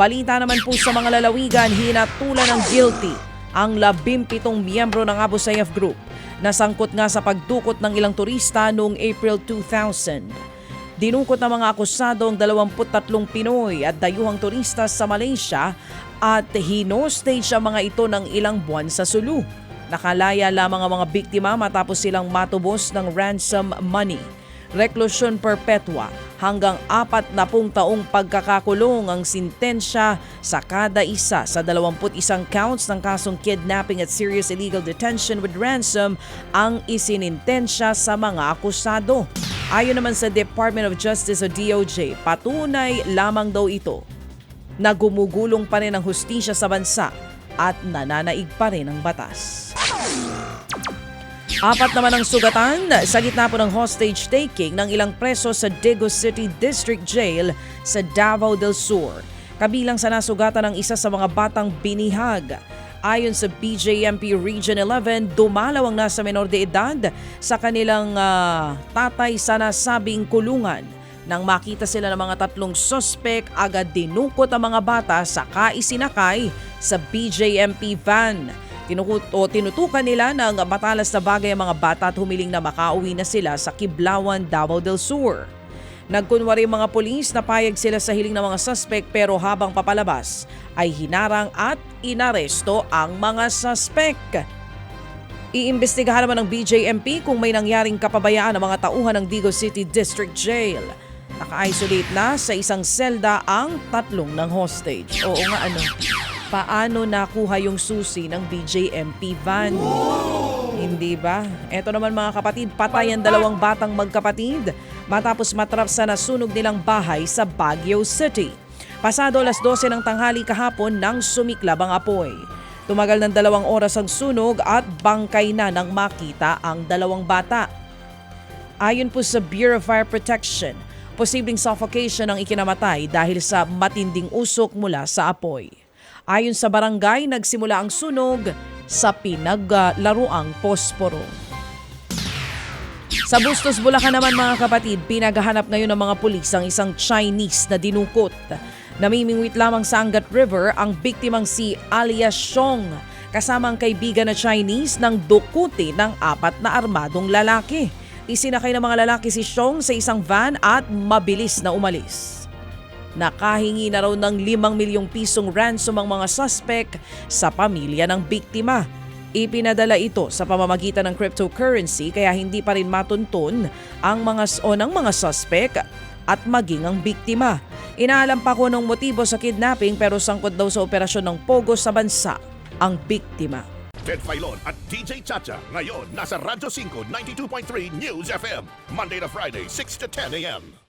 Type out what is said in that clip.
Balita naman po sa mga lalawigan, hinatulan ng guilty ang labimpitong miyembro ng Abu Sayyaf Group na sangkot nga sa pagdukot ng ilang turista noong April 2000. Dinukot ng mga akusado ang 23 Pinoy at dayuhang turista sa Malaysia at hinostage ang mga ito ng ilang buwan sa Sulu. Nakalaya lamang ang mga biktima matapos silang matubos ng ransom money. Reklusyon perpetua hanggang apat na pung taong pagkakakulong ang sintensya sa kada isa sa 21 counts ng kasong kidnapping at serious illegal detention with ransom ang isinintensya sa mga akusado. Ayon naman sa Department of Justice o DOJ, patunay lamang daw ito na gumugulong pa rin ang hustisya sa bansa at nananaig pa rin ang batas. Apat naman ang sugatan sa gitna po ng hostage taking ng ilang preso sa Dagu City District Jail sa Davao del Sur. Kabilang sa nasugatan ng isa sa mga batang binihag. Ayon sa BJMP Region 11, dumalaw ang nasa menor de edad sa kanilang ah, tatay sa nasabing kulungan. Nang makita sila ng mga tatlong sospek, agad dinukot ang mga bata sa kaisinakay sa BJMP van. Tinukot o tinutukan nila ng matalas na bagay ang mga bata at humiling na makauwi na sila sa Kiblawan, Davao del Sur. Nagkunwari mga polis na payag sila sa hiling ng mga suspect pero habang papalabas ay hinarang at inaresto ang mga suspect. Iimbestigahan naman ng BJMP kung may nangyaring kapabayaan ng mga tauhan ng Digo City District Jail. Naka-isolate na sa isang selda ang tatlong ng hostage. Oo nga ano, paano nakuha yung susi ng BJMP van? Hindi ba? Eto naman mga kapatid, patay ang dalawang batang magkapatid matapos matrap sa nasunog nilang bahay sa Baguio City. Pasado alas 12 ng tanghali kahapon nang sumiklab ang apoy. Tumagal ng dalawang oras ang sunog at bangkay na nang makita ang dalawang bata. Ayon po sa Bureau of Fire Protection, posibleng suffocation ang ikinamatay dahil sa matinding usok mula sa apoy. Ayon sa barangay, nagsimula ang sunog sa pinaglaruang posporo. Sa Bustos, Bulacan naman mga kapatid, pinaghahanap ngayon ng mga pulis ang isang Chinese na dinukot. Namimingwit lamang sa Angat River ang biktimang si alias Xiong kasama ang kaibigan na Chinese ng dukuti ng apat na armadong lalaki. Isinakay ng mga lalaki si Xiong sa isang van at mabilis na umalis. Nakahingi na raw ng 5 milyong pisong ransom ang mga suspect sa pamilya ng biktima. Ipinadala ito sa pamamagitan ng cryptocurrency kaya hindi pa rin matuntun ang mga o ng mga suspect at maging ang biktima. Inaalam pa ko ng motibo sa kidnapping pero sangkot daw sa operasyon ng Pogo sa bansa ang biktima. Ted Filon at DJ Chacha. Ngayon, nasa Radyo 5, 92.3 News FM. Monday to Friday, 6 to 10 a.m.